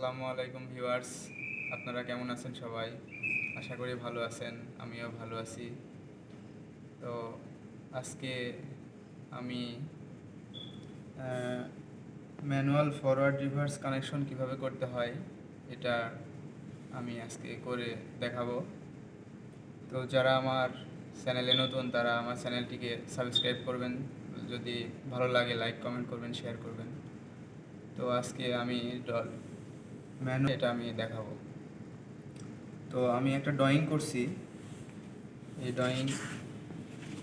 আসসালামু আলাইকুম ভিউয়ার্স। আপনারা কেমন আছেন সবাই? আশা করি ভালো আছেন, আমিও ভালো আছি। তো আজকে আমি ম্যানুয়াল ফরওয়ার্ড রিভার্স কানেকশন কীভাবে করতে হয়, এটা আমি আজকে করে দেখাবো। তো যারা আমার চ্যানেলে নতুন, তারা আমার চ্যানেলটিকে সাবস্ক্রাইব করবেন। যদি ভালো লাগে, লাইক, কমেন্ট করবেন, শেয়ার করবেন। তো আজকে আমি ম্যানু এটা আমি দেখাবো। তো আমি একটা ড্রয়িং করছি। এই ড্রয়িং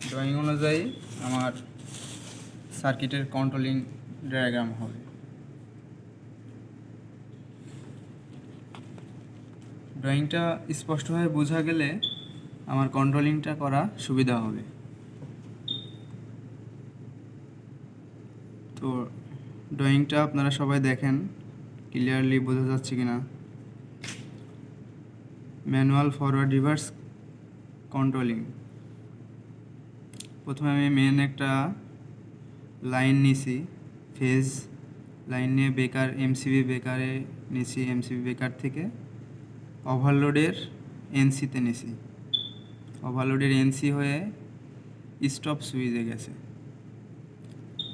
ড্রয়িং অনুযায়ী আমার সার্কিটের কন্ট্রোলিং ডায়াগ্রাম হবে। ড্রয়িংটা স্পষ্টভাবে বোঝা গেলে আমার কন্ট্রোলিংটা করা সুবিধা হবে। তো ড্রয়িংটা আপনারা সবাই দেখেন। ক্লিয়ারলি বোঝা যাচ্ছে কি না ম্যানুয়াল ফরওয়ার্ড রিভার্স কন্ট্রোলিং প্রথমে আমি মেন একটা লাইন নিছি ফেজ লাইন নিয়ে বেকার এমসিবি বেকারে নিছি এমসিবি বেকার থেকে। ওভারলোডের এনসিতে নিছি। ওভারলোডের এনসি হয়ে স্টপ সুইচে গেছে।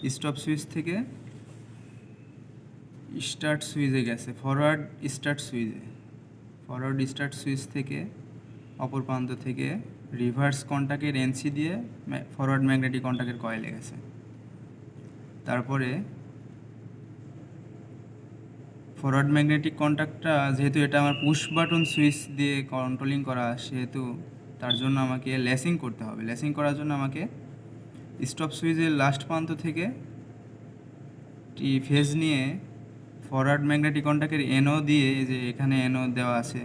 স্টপ সুইচ থেকে স্টার্ট সুইচে গেছে। ফরওয়ার্ড স্টার্ট সুইচে ফরওয়ার্ড স্টার্ট সুইচ থেকে অপর প্রান্ত থেকে রিভার্স কন্টাক্টের এনসি দিয়ে ফরওয়ার্ড ম্যাগনেটিক কন্টাক্টের কয়েলে গেছে। তারপরে ফরওয়ার্ড ম্যাগনেটিক কন্ট্যাক্টটা যেহেতু এটা আমার পুশ বাটন সুইচ দিয়ে কন্ট্রোলিং করা, সেহেতু তার জন্য আমাকে লেসিং করতে হবে। লেসিং করার জন্য আমাকে স্টপ সুইচের লাস্ট প্রান্ত থেকে টি ফেজ নিয়ে ফরওয়ার্ড ম্যাগনেটিক কন্ট্যাক্টের এনও দিয়ে যে এখানে এনও দেওয়া আছে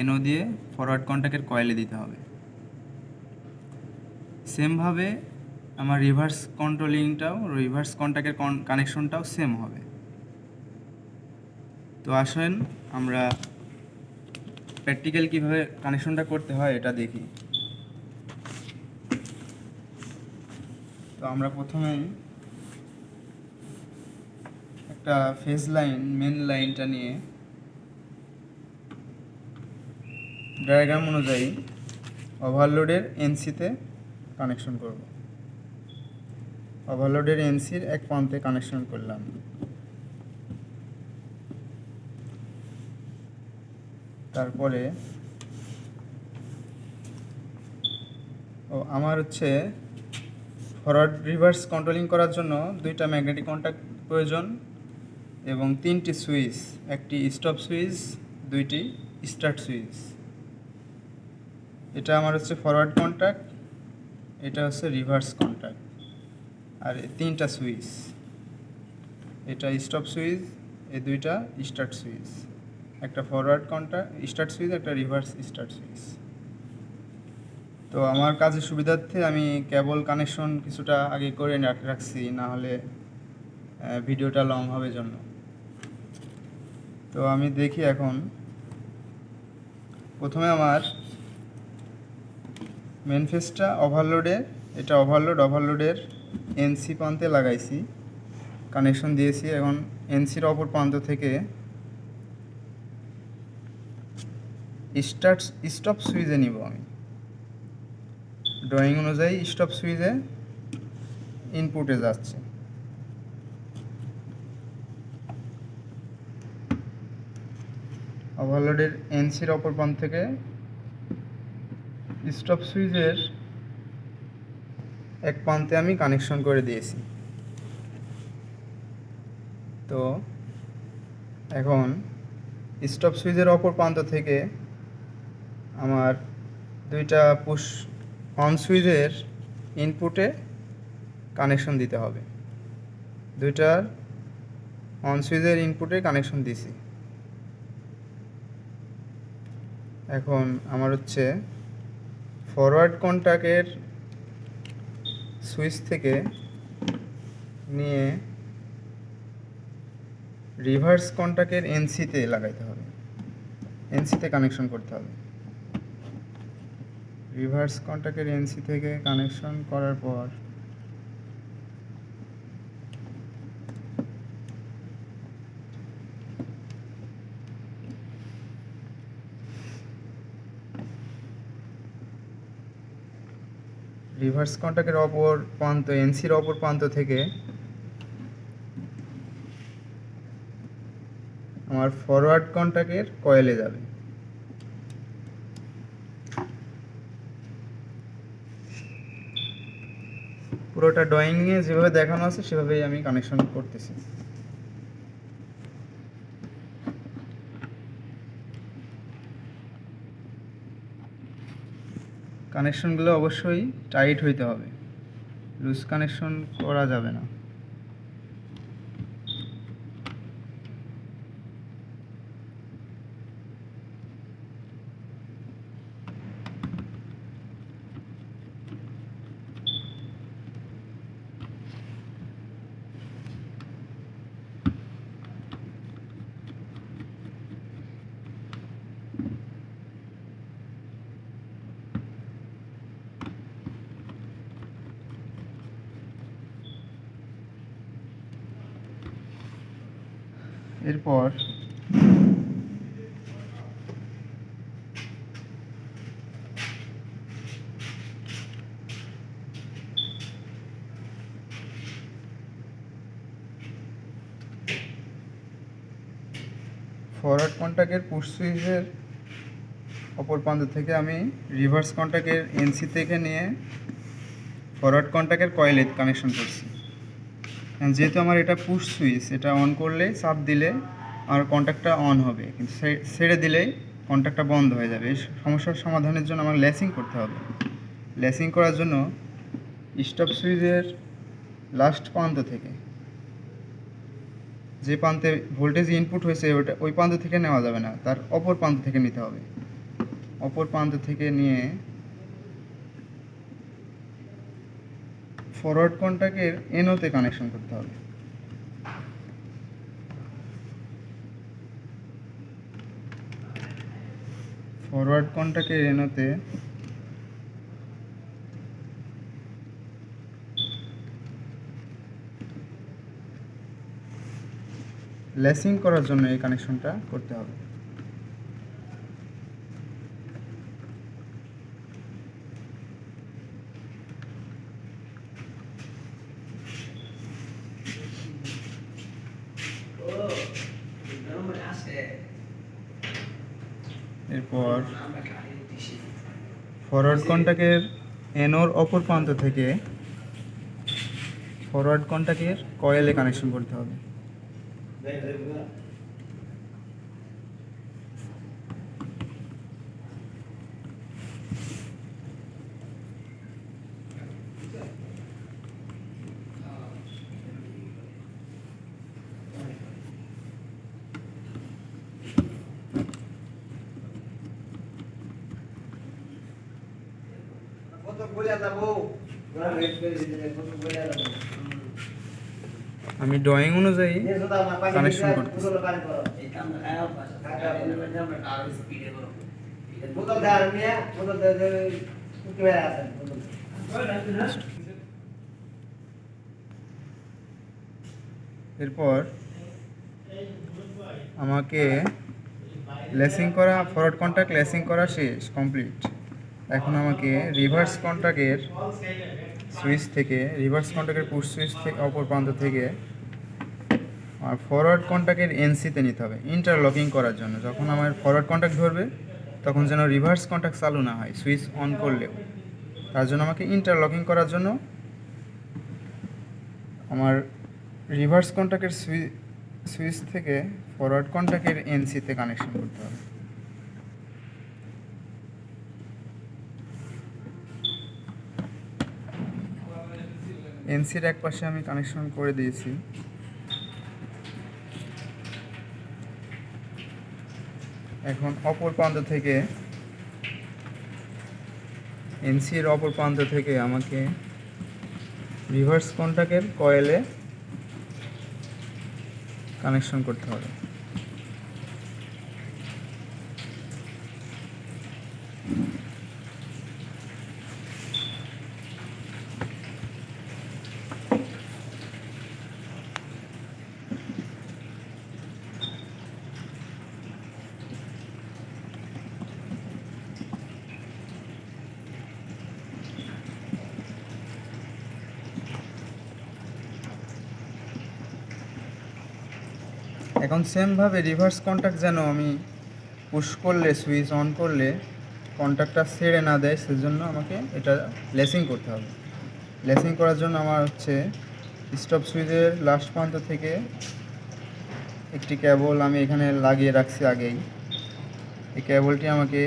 এনও দিয়ে ফরওয়ার্ড কন্ট্যাক্টের কয়েলে দিতে হবে। সেমভাবে আমার রিভার্স কন্ট্রোলিংটাও রিভার্স কন্ট্যাক্টের কানেকশনটাও সেম হবে। তো আসেন আমরা প্র্যাকটিক্যাল কীভাবে কানেকশনটা করতে হয় এটা দেখি। তো আমরা প্রথমেই একটা ফেজ লাইন মেন লাইনটা নিয়ে ডায়াগ্রাম অনুযায়ী ওভারলোডের এনসিতে কানেকশন করব। ওভারলোডের এনসির এক প্রান্তে কানেকশন করলাম। তারপরে ও আমার হচ্ছে ফরওয়ার্ড রিভার্স কন্ট্রোলিং করার জন্য দুইটা ম্যাগনেটিক কন্ট্যাক্ট প্রয়োজন। এবং তিনটি সুইচ, একটি স্টপ সুইচ, দুইটি স্টার্ট সুইচ। এটা আমার হচ্ছে ফরওয়ার্ড কন্ট্যাক্ট এটা হচ্ছে রিভার্স কন্ট্যাক্ট আর তিনটা সুইচ, এটা স্টপ সুইচ, এই দুইটা স্টার্ট সুইচ। একটা ফরওয়ার্ড কন্ট্যাক্ট স্টার্ট সুইচ, একটা রিভার্স স্টার্ট সুইচ। তো আমার কাজের সুবিধার্থে আমি কেবল কানেকশন কিছুটা আগে করে রাখ- রাখছি না হলে ভিডিওটা লং হবে জন্য। তো আমি দেখি এখন। প্রথমে আমার মেন ফেসটা ওভারলোডে এটা ওভারলোড ওভারলোডের এনসি প্রান্তে লাগাইছি। কানেকশন দিয়েছি এখন এনসির অপর প্রান্ত থেকে। স্টার্ট স্টপ সুইচে নিব আমি। ড্রয়িং অনুযায়ী স্টপ সুইচে ইনপুটে যাচ্ছে। ওভারলোডের এনসির অপর প্রান্ত থেকে স্টপ সুইচের এক প্রান্তে আমি কানেকশন করে দিয়েছি। তো এখন স্টপ সুইচের অপর প্রান্ত থেকে আমার দুইটা পুশ অন সুইচের ইনপুটে কানেকশন দিতে হবে। দুইটার অন সুইচের ইনপুটে কানেকশন দিছি। এখন আমার হচ্ছে ফরওয়ার্ড কন্ট্যাক্টের সুইচ থেকে নিয়ে রিভার্স কন্ট্যাক্টের এনসিতে লাগাইতে হবে। এনসিতে কানেকশন করতে হবে। রিভার্স কন্ট্যাক্টের এনসি থেকে কানেকশন করার পর রিভার্স কন্ট্যাক্টের অপর প্রান্ত এনসির অপর প্রান্ত থেকে আমার ফরওয়ার্ড কন্ট্যাক্টের কয়েলে যাবে। পুরোটা ড্রয়িংয়ে যেভাবে দেখানো আছে, সেভাবেই আমি কানেকশন করতেছি। কানেকশনগুলো অবশ্যই টাইট হইতে হবে। লুজ কানেকশন করা যাবে না। এরপর ফরওয়ার্ড কন্ট্যাক্টের পুশ সুইচের অপর প্রান্ত থেকে আমি রিভার্স কন্ট্যাক্টের এনসি থেকে নিয়ে ফরওয়ার্ড কন্ট্যাক্টের কয়েলে কানেকশন করছি। যেহেতু আমার এটা পুশ সুইচ এটা অন করলে চাপ দিলে আমার কন্ট্যাক্টটা অন হবে। কিন্তু ছেড়ে দিলেই কন্ট্যাক্টটা বন্ধ হয়ে যাবে। এই সমস্যার সমাধানের জন্য আমার লেসিং করতে হবে। লেসিং করার জন্য স্টপ সুইচের লাস্ট প্রান্ত থেকে যে প্রান্তে ভোল্টেজ ইনপুট হয়েছে, ওটা, ওই প্রান্ত থেকে নেওয়া যাবে না। তার অপর প্রান্ত থেকে নিতে হবে। অপর প্রান্ত থেকে নিয়ে ফরওয়ার্ড কন্ট্যাক্টের এনোতে কানেকশন করতে হবে। ফরওয়ার্ড কন্ট্যাক্টের এনোতে লেসিং করার জন্য এই কানেকশনটা করতে হবে। এরপর ফরওয়ার্ড কন্ট্যাক্টের এনোর অপর প্রান্ত থেকে ফরওয়ার্ড কন্ট্যাক্টের কয়েলে কানেকশন করতে হবে কত বলে যাব ওরা রেট করে দিতে কত বলে যাব আমি ড্রয়িং অনুযায়ী দেড়শো টাকা না পানি Connection দিতে, করতেছি। বোতলে পানি করো। এই কামটা খারাপ আছে আরও স্পিডে করো বোতল দেওয়ার নিয়ে বোতল দিয়ে দিয়ে ড্রয়িং অনুযায়ী বোতল। এরপর আমাকে লেসিং করা ফরওয়ার্ড কন্ট্যাক্ট লেসিং করা শেষ কমপ্লিট এখন আমাকে রিভার্স কন্ট্যাক্টের সুইচ থেকে রিভার্স কন্ট্যাক্টের পুশ সুইচ থেকে অপর প্রান্ত থেকে আর ফরওয়ার্ড কন্ট্যাক্টের এনসিতে নিতে হবে ইন্টারলকিং করার জন্য। যখন আমার ফরওয়ার্ড কন্ট্যাক্ট ধরবে, তখন যেন রিভার্স কন্ট্যাক্ট চালু না হয় সুইচ অন করলেও। তার জন্য আমাকে ইন্টারলকিং করার জন্য আমার রিভার্স কন্ট্যাক্টের সুইচ সুইচ থেকে ফরওয়ার্ড কন্ট্যাক্টের এনসিতে কানেকশন করতে হবে। এনসির এক পাশে আমি কানেকশন করে দিয়েছি। এখন অপর প্রান্ত থেকে এনসির অপর প্রান্ত থেকে আমাকে রিভার্স কন্ট্যাক্টের কয়েলে কানেকশন করতে হবে। এখন সেমভাবে রিভার্স কন্ট্যাক্ট যেন আমি পুশ করলে সুইচ অন করলে কন্ট্যাক্টটা ছেড়ে না দেয়, সেজন্য আমাকে এটা লেসিং করতে হবে। লেসিং করার জন্য আমার হচ্ছে স্টপ সুইচের লাস্ট প্রান্ত থেকে একটি কেবল আমি এখানে লাগিয়ে রাখছি আগেই। এই কেবলটি আমাকে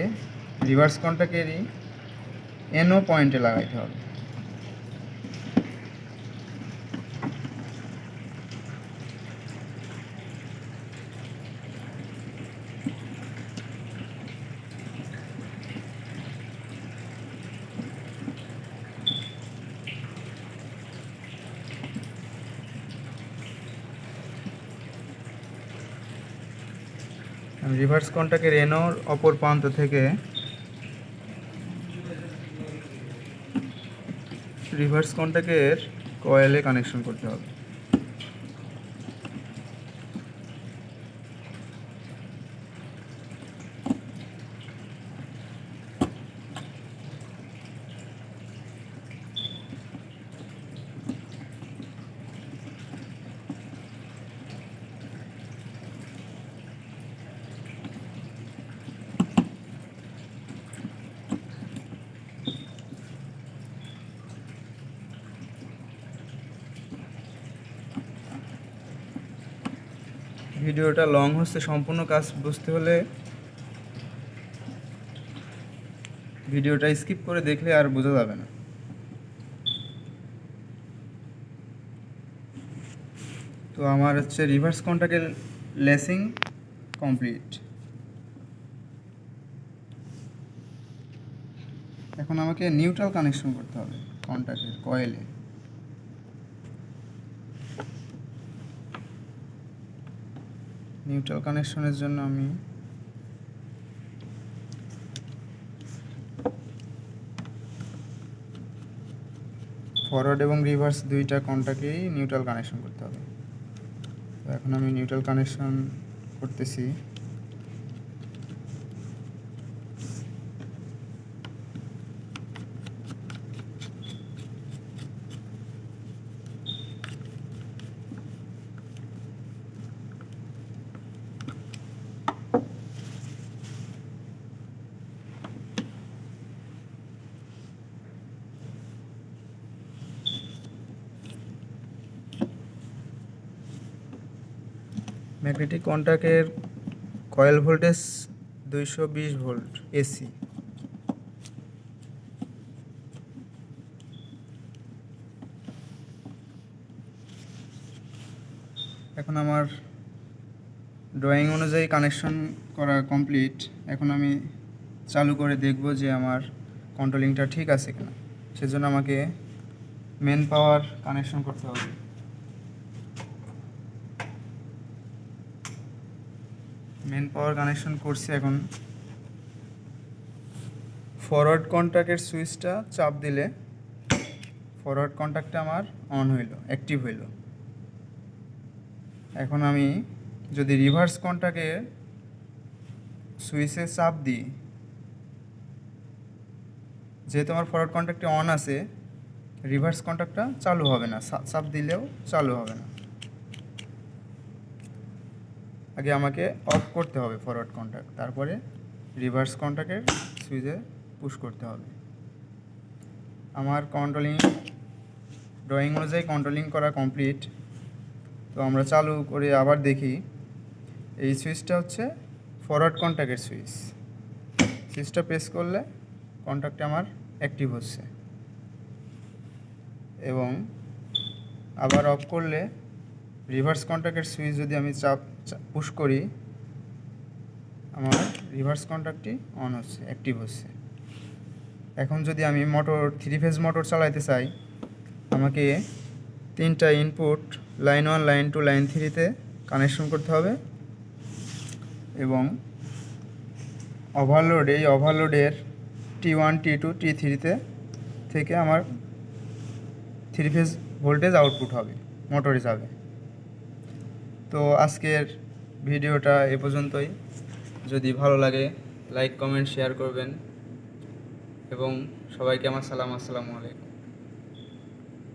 রিভার্স কন্ট্যাক্টেরই এনও পয়েন্টে লাগাইতে হবে। রিভার্স কন্টাক্টের এনোর অপর প্রান্ত থেকে রিভার্স কন্টাক্টের কয়েলে কানেকশন করতে হবে। ভিডিওটা লং হচ্ছে, সম্পূর্ণ কাজ বুঝতে হলে ভিডিওটা স্কিপ করে দেখলে আর বোঝা যাবে না। তো আমার হচ্ছে রিভার্স কন্ট্যাক্টের লেসিং কমপ্লিট এখন আমাকে নিউট্রাল কানেকশন করতে হবে কন্ট্যাক্টের কয়েলে নিউট্রাল কানেকশনের জন্য আমি ফরওয়ার্ড এবং রিভার্স দুইটা কন্টাক্টেই নিউট্রাল কানেকশন করতে হবে। তো এখন আমি নিউট্রাল কানেকশন করতেছি। ম্যাগনেটিক কন্ট্যাক্টের কয়েল ভোল্টেজ দুইশো বিশ ভোল্ট এসি এখন আমার ড্রয়িং অনুযায়ী কানেকশন করা কমপ্লিট। এখন আমি চালু করে দেখব যে আমার কন্ট্রোলিংটা ঠিক আছে কিনা। সেজন্য আমাকে মেন পাওয়ার কানেকশন করতে হবে। মেন পাওয়ার কানেকশন করছি এখন। ফরওয়ার্ড কন্ট্যাক্টের সুইচটা চাপ দিলে ফরওয়ার্ড কন্ট্যাক্টটা আমার অন হইল অ্যাক্টিভ হইল। এখন আমি যদি রিভার্স কন্ট্যাক্টে সুইচে চাপ দিই, যেহেতু আমার ফরওয়ার্ড কন্ট্যাক্টে অন আছে রিভার্স কন্ট্যাক্টটা চালু হবে না চাপ দিলেও চালু হবে না। আগে আমাকে অফ করতে হবে ফরওয়ার্ড কন্ট্যাক্ট তারপরে রিভার্স কন্ট্যাক্টের সুইচে পুশ করতে হবে। আমার কন্ট্রোলিং ড্রয়িং অনুযায়ী কন্ট্রোলিং করা কমপ্লিট তো আমরা চালু করে আবার দেখি, এই সুইচটা হচ্ছে ফরওয়ার্ড কন্ট্যাক্টের সুইচ সুইচটা প্রেস করলে কন্ট্যাক্টটা আমার অ্যাক্টিভ হচ্ছে। এবং আবার অফ করলে রিভার্স কন্ট্যাক্টের সুইচ যদি আমি চাপ পুশ করি। আমার রিভার্স কন্ট্যাক্টটি অন হচ্ছে অ্যাক্টিভ হচ্ছে। এখন যদি আমি মোটর থ্রি ফেজ মোটর চালাইতে চাই, আমাকে তিনটা input line one line two line থ্রিতে কানেকশন করতে হবে এবং ওভারলোড এই ওভারলোডের টি ওয়ান টি টু টি থ্রিতে থেকে আমার থ্রি ফেজ ভোল্টেজ আউটপুট হবে মোটরে যাবে তো আজকের ভিডিওটা এ পর্যন্তই। যদি ভালো লাগে লাইক কমেন্ট শেয়ার করবেন। এবং সবাইকে আমার সালাম, আসসালামু আলাইকুম।